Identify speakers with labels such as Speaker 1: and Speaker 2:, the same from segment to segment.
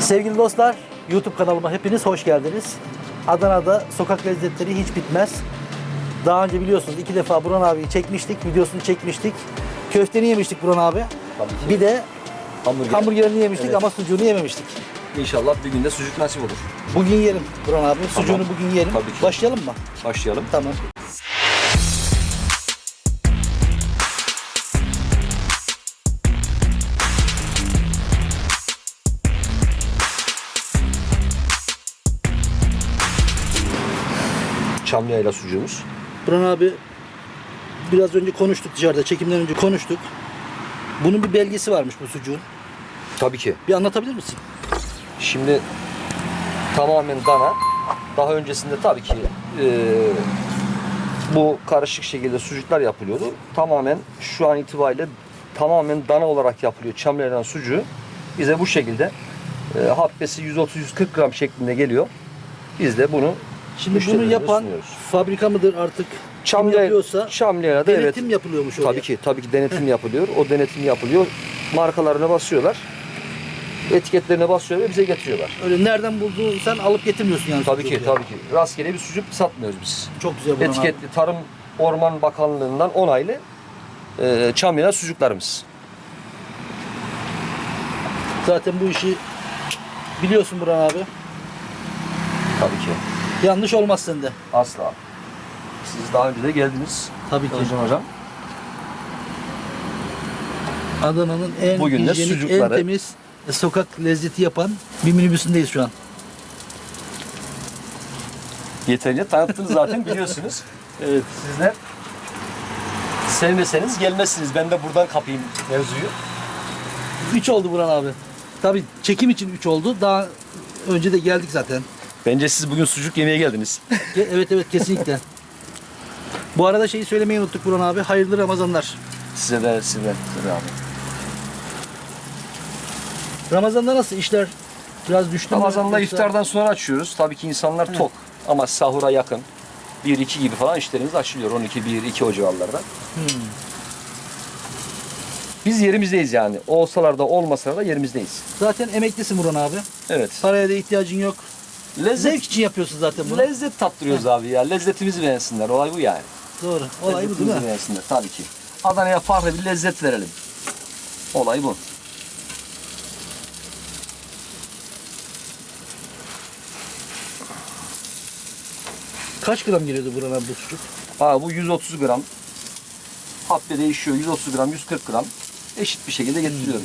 Speaker 1: Sevgili dostlar, YouTube kanalıma hepiniz hoş geldiniz. Adana'da sokak lezzetleri hiç bitmez. Daha önce biliyorsunuz iki defa Burhan abiyi çekmiştik, videosunu çekmiştik. Köfteni yemiştik Burhan abi.
Speaker 2: Tabii ki.
Speaker 1: Bir de
Speaker 2: Hamburger.
Speaker 1: hamburgerini yemiştik
Speaker 2: Evet.
Speaker 1: ama sucuğunu yememiştik.
Speaker 2: İnşallah bir günde sucuk nasip olur.
Speaker 1: Bugün yiyelim Burhan abi. Sucuğunu bugün yiyelim.
Speaker 2: Tabii ki.
Speaker 1: Başlayalım mı?
Speaker 2: Başlayalım.
Speaker 1: Tamam.
Speaker 2: Çamlıyayla sucuğumuz.
Speaker 1: Burhan abi biraz önce konuştuk dışarıda, çekimden önce konuştuk. Bunun bir belgesi varmış bu sucuğun.
Speaker 2: Tabii ki.
Speaker 1: Bir anlatabilir misin?
Speaker 2: Şimdi tamamen dana. Daha öncesinde tabii ki e, bu karışık şekilde sucuklar yapılıyordu. Tamamen şu an itibariyle tamamen dana olarak yapılıyor. Çamlıyayla sucuğu bize bu şekilde e, habbesi 130-140 gram şeklinde geliyor. Biz de bunu
Speaker 1: Şimdi bunu
Speaker 2: müşterilerimize
Speaker 1: yapan
Speaker 2: sunuyoruz.
Speaker 1: fabrika mıdır artık? Kim
Speaker 2: Çamlıyay-
Speaker 1: yapıyorsa
Speaker 2: Çamlıyayla da evet.
Speaker 1: denetim yapılıyormuş oraya.
Speaker 2: Tabii ki, tabii ki denetim yapılıyor. O denetim yapılıyor. Markalarına basıyorlar. Etiketlerine basıyor ve bize getiriyorlar.
Speaker 1: Öyle nereden bulduğun sen alıp getirmiyorsun yani.
Speaker 2: Tabii
Speaker 1: sucuğu
Speaker 2: ki,
Speaker 1: buraya.
Speaker 2: tabii ki. Rastgele bir sucuk satmıyoruz biz.
Speaker 1: Çok güzel abi.
Speaker 2: Etiketli Tarım Orman Bakanlığı'ndan onaylı e, Çamlıya sucuklarımız.
Speaker 1: Zaten bu işi biliyorsun Burhan abi.
Speaker 2: Tabii ki.
Speaker 1: Yanlış olmaz sende.
Speaker 2: Asla. Siz daha önce de geldiniz.
Speaker 1: Tabii ki.
Speaker 2: Özcan Hocam.
Speaker 1: Adana'nın en
Speaker 2: Bugün de
Speaker 1: hijyenik, en
Speaker 2: sucukları-
Speaker 1: temiz sokak lezzeti yapan bir minibüsündeyiz şu an.
Speaker 2: Yeterince tanıttınız zaten biliyorsunuz.
Speaker 1: Evet.
Speaker 2: Sizler sevmeseniz gelmezsiniz. Ben de buradan kapayım mevzuyu.
Speaker 1: 3 oldu Burhan abi. Tabii çekim için 3 oldu. Daha önce de geldik zaten.
Speaker 2: Bence siz bugün sucuk yemeye geldiniz.
Speaker 1: Ge- Evet evet kesinlikle. Bu arada şeyi söylemeyi unuttuk Burhan abi. Hayırlı Ramazanlar.
Speaker 2: Size de size de. Size de abi.
Speaker 1: Ramazan'da nasıl işler? Biraz düştü mü?
Speaker 2: Ramazan'da
Speaker 1: Yoksa-
Speaker 2: iftardan sonra açıyoruz. Tabii ki insanlar tok ama sahura yakın. 1-2 gibi falan işlerimiz açılıyor. 12-1-2 o civarlarda.
Speaker 1: Hmm.
Speaker 2: Biz yerimizdeyiz yani. Olsalar da olmasalar da yerimizdeyiz.
Speaker 1: Zaten emeklisin Burhan abi.
Speaker 2: Evet.
Speaker 1: Paraya da ihtiyacın yok.
Speaker 2: Lezzet,
Speaker 1: Zevk için yapıyorsun zaten bunu.
Speaker 2: lezzet tattırıyoruz abi ya. Lezzetimizi beğensinler. Olay bu yani.
Speaker 1: Doğru. Olay bu değil
Speaker 2: Lezzetimizi
Speaker 1: mi?
Speaker 2: beğensinler tabii ki. Adana'ya farklı bir lezzet verelim. Olay bu.
Speaker 1: Kaç gram geliyordu Burhan abi bu sucuk?
Speaker 2: Aa, bu 130 gram. Habbe değişiyor. 130 gram, 140 gram. Eşit bir şekilde getiriyorum.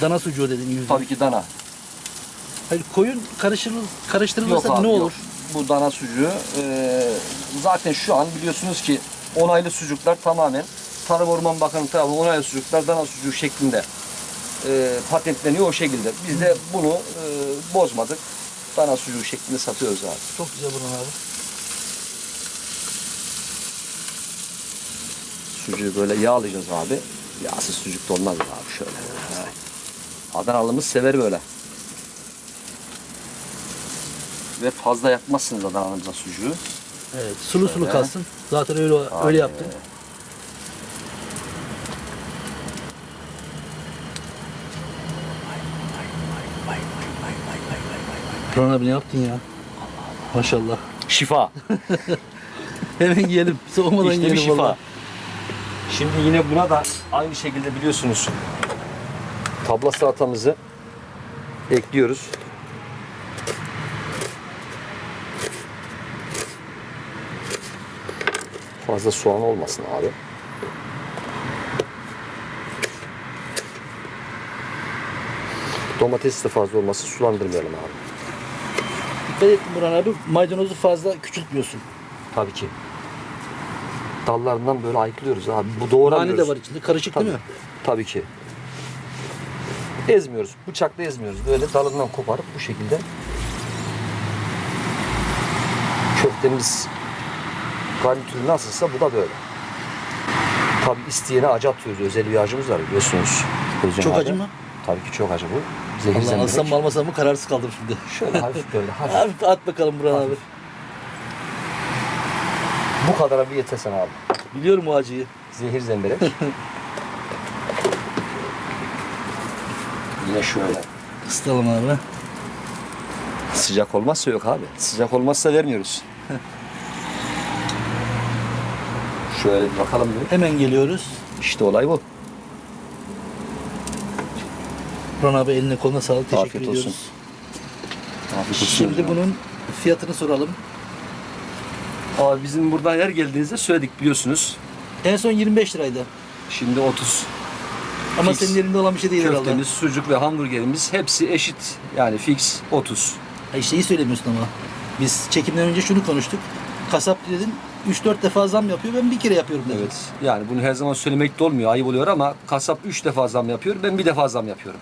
Speaker 1: Dana sucuğu dedin yüzde.
Speaker 2: Tabii ki dana.
Speaker 1: Hayır koyun karıştırıl,
Speaker 2: Yok
Speaker 1: karıştırılırsa
Speaker 2: abi
Speaker 1: ne
Speaker 2: yok.
Speaker 1: olur?
Speaker 2: Bu dana sucuğu eee, zaten şu an biliyorsunuz ki onaylı sucuklar tamamen Tarım Orman Bakanı tarafından onaylı sucuklar dana sucuğu şeklinde eee, patentleniyor o şekilde. Biz de bunu eee, bozmadık. Dana sucuğu şeklinde satıyoruz abi.
Speaker 1: Çok güzel Burhan abi.
Speaker 2: Sucuğu böyle yağlayacağız abi. Yağsız sucuk da olmaz abi şöyle. Adanalımız sever böyle. Ve fazla yakmazsınız Adanalımıza sucuğu.
Speaker 1: Evet, sulu sulu
Speaker 2: Şöyle.
Speaker 1: kalsın. Zaten öyle öyle yaptın. Burhan abi ne yaptın ya? Maşallah.
Speaker 2: Şifa.
Speaker 1: Hemen yiyelim. Soğumadan
Speaker 2: İşte bir
Speaker 1: yiyelim
Speaker 2: şifa.
Speaker 1: valla.
Speaker 2: Şimdi yine buna da aynı şekilde biliyorsunuz tabla salatamızı ekliyoruz. Fazla soğan olmasın abi. Domates de fazla olması sulandırmayalım abi.
Speaker 1: Dikkat ettim Burhan abi. Maydanozu fazla küçültmüyorsun.
Speaker 2: Tabii ki. Dallarından böyle ayıklıyoruz abi. Bu doğramıyoruz.
Speaker 1: Nane de var içinde. Karışık
Speaker 2: Tabii.
Speaker 1: değil mi?
Speaker 2: Tabii ki. Ezmiyoruz. Bıçakla ezmiyoruz. Böyle dalından koparıp bu şekilde köftemiz garnitürü nasılsa bu da böyle. Tabii isteyene acı atıyoruz. Özel bir acımız var biliyorsunuz. Özcan
Speaker 1: Çok
Speaker 2: abi.
Speaker 1: acı mı?
Speaker 2: Tabii ki çok acı bu. Zehir
Speaker 1: Allah
Speaker 2: zemberek.
Speaker 1: alsam mı almasam mı kararsız kaldım şimdi.
Speaker 2: Şöyle hafif böyle hafif.
Speaker 1: Abi at bakalım Burhan abi.
Speaker 2: Bu kadar bir yeter sana abi.
Speaker 1: Biliyorum o acıyı.
Speaker 2: Zehir zemberek. Yine şöyle.
Speaker 1: Isıtalım abi.
Speaker 2: Sıcak olmazsa yok abi. Sıcak olmazsa vermiyoruz. Şöyle bir bakalım bir.
Speaker 1: Hemen geliyoruz.
Speaker 2: İşte olay bu.
Speaker 1: Burhan abi eline koluna sağlık. Teşekkür
Speaker 2: Afiyet
Speaker 1: ediyoruz.
Speaker 2: olsun. Afiyet olsun
Speaker 1: Şimdi
Speaker 2: hocam.
Speaker 1: bunun fiyatını soralım.
Speaker 2: Abi bizim buradan her geldiğinizde söyledik biliyorsunuz.
Speaker 1: En son 25 liraydı.
Speaker 2: Şimdi 30.
Speaker 1: Ama
Speaker 2: Fix.
Speaker 1: senin elinde olan bir şey değil herhalde.
Speaker 2: Köftemiz, sucuk ve hamburgerimiz hepsi eşit. Yani fix 30.
Speaker 1: Ha şeyi söylemiyorsun ama. Biz çekimden önce şunu konuştuk. Kasap dedin 3-4 defa zam yapıyor. Ben bir kere yapıyorum dedin.
Speaker 2: Evet. Yani bunu her zaman söylemek de olmuyor. Ayıp oluyor ama kasap 3 defa zam yapıyor. Ben bir defa zam yapıyorum.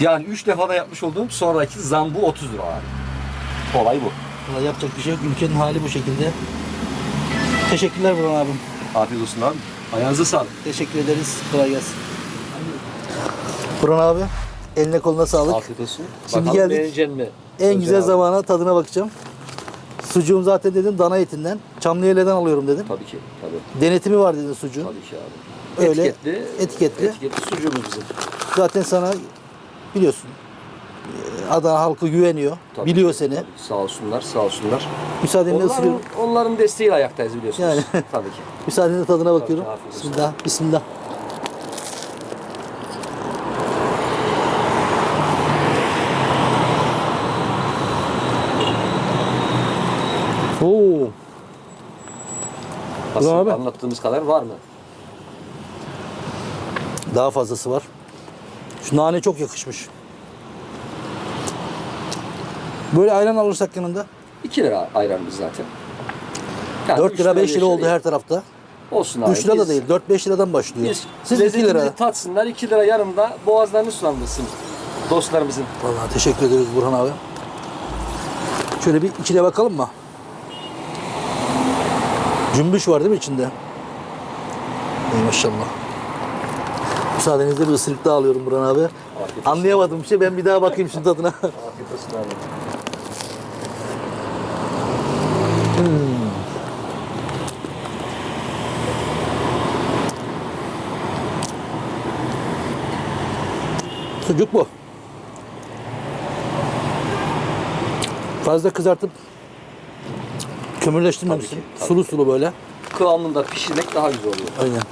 Speaker 2: Yani 3 defa da yapmış olduğum sonraki zam bu 30 lira abi. Olay bu.
Speaker 1: Vallahi yapacak bir şey yok. Ülkenin hali bu şekilde. Teşekkürler Burhan abim.
Speaker 2: Afiyet olsun abi. Ayağınıza sağlık.
Speaker 1: Teşekkür ederiz. Kolay gelsin. Burhan abi eline koluna sağlık.
Speaker 2: Afiyet olsun.
Speaker 1: Şimdi
Speaker 2: Bakalım
Speaker 1: geldik.
Speaker 2: beğenecek mi?
Speaker 1: En
Speaker 2: Özel
Speaker 1: güzel
Speaker 2: abi.
Speaker 1: zamana tadına bakacağım. Sucuğum zaten dedin dana etinden. Çamlıyele'den alıyorum dedim.
Speaker 2: Tabii ki. Tabii.
Speaker 1: Denetimi var dedin sucuğun.
Speaker 2: Tabii ki abi.
Speaker 1: Öyle,
Speaker 2: Etiketli.
Speaker 1: etiketli.
Speaker 2: Etiketli sucuğumuz bizim.
Speaker 1: Zaten sana biliyorsun e, Adana halkı güveniyor.
Speaker 2: Tabii
Speaker 1: biliyor seni.
Speaker 2: tabii. Sağ olsunlar, sağ olsunlar.
Speaker 1: Müsaadenle
Speaker 2: Onların,
Speaker 1: ısırıyorum.
Speaker 2: onların desteğiyle ayaktayız biliyorsunuz.
Speaker 1: Yani.
Speaker 2: tabii ki.
Speaker 1: Müsaadenle tadına bakıyorum.
Speaker 2: olsun.
Speaker 1: Bismillah. Bismillah. Oo.
Speaker 2: Aslında
Speaker 1: abi.
Speaker 2: anlattığımız kadar var mı?
Speaker 1: Daha fazlası var. Şu nane çok yakışmış. Böyle ayran alırsak yanında
Speaker 2: 2 lira ayranımız zaten. Yani
Speaker 1: 4
Speaker 2: üç
Speaker 1: lira 5
Speaker 2: beş
Speaker 1: lira oldu her tarafta.
Speaker 2: Olsun abi.
Speaker 1: 3 lira da değil 4-5 liradan başlıyor.
Speaker 2: Biz
Speaker 1: Siz 2
Speaker 2: lezzetimizi
Speaker 1: lira.
Speaker 2: tatsınlar 2 lira yanında boğazlarını sulandırsın dostlarımızın.
Speaker 1: Vallahi teşekkür ederiz Burhan abi. Şöyle bir içine bakalım mı? Cümbüş var değil mi içinde? Ey maşallah. Müsaadenizle bir ısırık daha alıyorum Burhan abi. Anlayamadım bir şey. Ben bir daha bakayım şu tadına.
Speaker 2: Afiyet olsun abi.
Speaker 1: Sucuk bu. Fazla kızartıp kömürleştirmemişsin.
Speaker 2: Tabii ki, tabii
Speaker 1: sulu sulu böyle.
Speaker 2: Kıvamında pişirmek daha güzel oluyor.
Speaker 1: Aynen.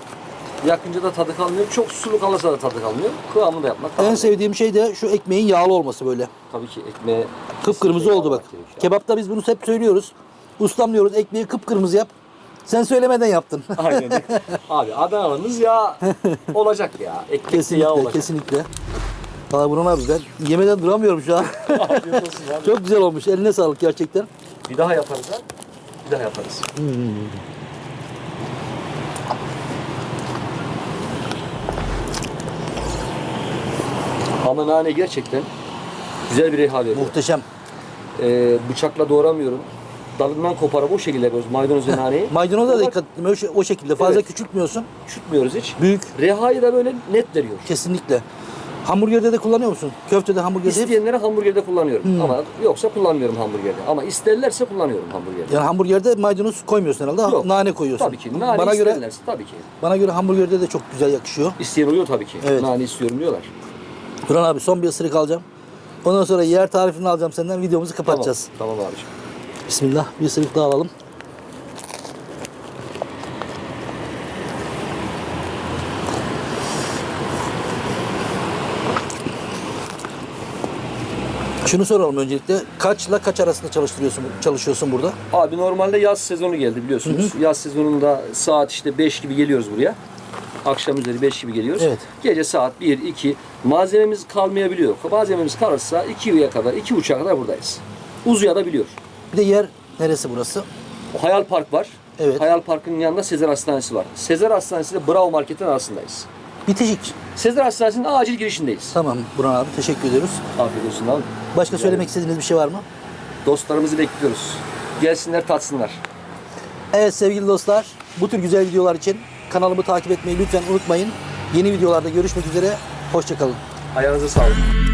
Speaker 2: Yakınca da tadı kalmıyor. Çok sulu kalırsa da tadı kalmıyor. Kıvamında yapmak daha
Speaker 1: En sevdiğim şey de şu ekmeğin yağlı olması böyle.
Speaker 2: Tabii ki ekmeğe
Speaker 1: Kıpkırmızı oldu bak. Kebapta biz bunu hep söylüyoruz. Ustam diyoruz ekmeği kıpkırmızı yap. Sen söylemeden yaptın.
Speaker 2: Aynen. Abi Adana'mız ya olacak ya. Ekmek yağ
Speaker 1: kesinlikle,
Speaker 2: olacak.
Speaker 1: kesinlikle. Valla Burhan abi ben yemeden duramıyorum şu an.
Speaker 2: Afiyet olsun abi.
Speaker 1: Çok güzel olmuş. Eline sağlık gerçekten.
Speaker 2: Bir daha yaparız ha. Bir daha yaparız. Ama nane gerçekten güzel bir reha veriyor.
Speaker 1: Muhteşem.
Speaker 2: Ee, bıçakla doğramıyorum. Dalından koparıp o şekilde yapıyoruz maydanoz ve naneyi.
Speaker 1: Maydanoza da
Speaker 2: Ama
Speaker 1: dikkat. O, şey- o şekilde fazla
Speaker 2: Evet.
Speaker 1: küçültmüyorsun.
Speaker 2: Küçültmüyoruz hiç.
Speaker 1: Büyük.
Speaker 2: Rehayı da böyle net veriyor.
Speaker 1: Kesinlikle. Hamburgerde de kullanıyor musun? Köftede, hamburgerde.
Speaker 2: İsteyenlere hamburgerde kullanıyorum.
Speaker 1: Hmm.
Speaker 2: Ama yoksa kullanmıyorum hamburgerde. Ama isterlerse kullanıyorum hamburgerde.
Speaker 1: Yani hamburgerde maydanoz koymuyorsun herhalde.
Speaker 2: Yok.
Speaker 1: Nane koyuyorsun.
Speaker 2: Tabii ki. Nane
Speaker 1: bana göre
Speaker 2: tabii ki.
Speaker 1: bana göre hamburgerde de çok güzel yakışıyor.
Speaker 2: İsteyen oluyor tabii ki.
Speaker 1: Evet.
Speaker 2: Nane istiyorum diyorlar.
Speaker 1: Burhan abi son bir ısırık alacağım. Ondan sonra yer tarifini alacağım senden. Videomuzu kapatacağız.
Speaker 2: Tamam, tamam abiciğim.
Speaker 1: Bismillah. Bir ısırık daha alalım. Şunu soralım öncelikle. Kaçla kaç arasında çalıştırıyorsun, çalışıyorsun burada?
Speaker 2: Abi normalde yaz sezonu geldi biliyorsunuz. Yaz sezonunda saat işte 5 gibi geliyoruz buraya. Akşam üzeri 5 gibi geliyoruz.
Speaker 1: Evet.
Speaker 2: Gece saat 1, 2. Malzememiz kalmayabiliyor. Malzememiz kalırsa 2'ye kadar, 2 uçağa kadar buradayız. Uzayabiliyor.
Speaker 1: Bir de yer neresi burası?
Speaker 2: Hayal Park var.
Speaker 1: Evet.
Speaker 2: Hayal Park'ın yanında Sezer Hastanesi var. Sezer Hastanesi ile Bravo Market'in arasındayız.
Speaker 1: Bitişik.
Speaker 2: Sezer Hastanesi'nin acil girişindeyiz.
Speaker 1: Tamam Burhan abi teşekkür ediyoruz.
Speaker 2: Afiyet olsun abi.
Speaker 1: Başka söylemek istediğiniz bir şey var mı?
Speaker 2: Dostlarımızı bekliyoruz. Gelsinler tatsınlar.
Speaker 1: Evet sevgili dostlar bu tür güzel videolar için kanalımı takip etmeyi lütfen unutmayın. Yeni videolarda görüşmek üzere. Hoşçakalın.
Speaker 2: Ayağınıza sağlık.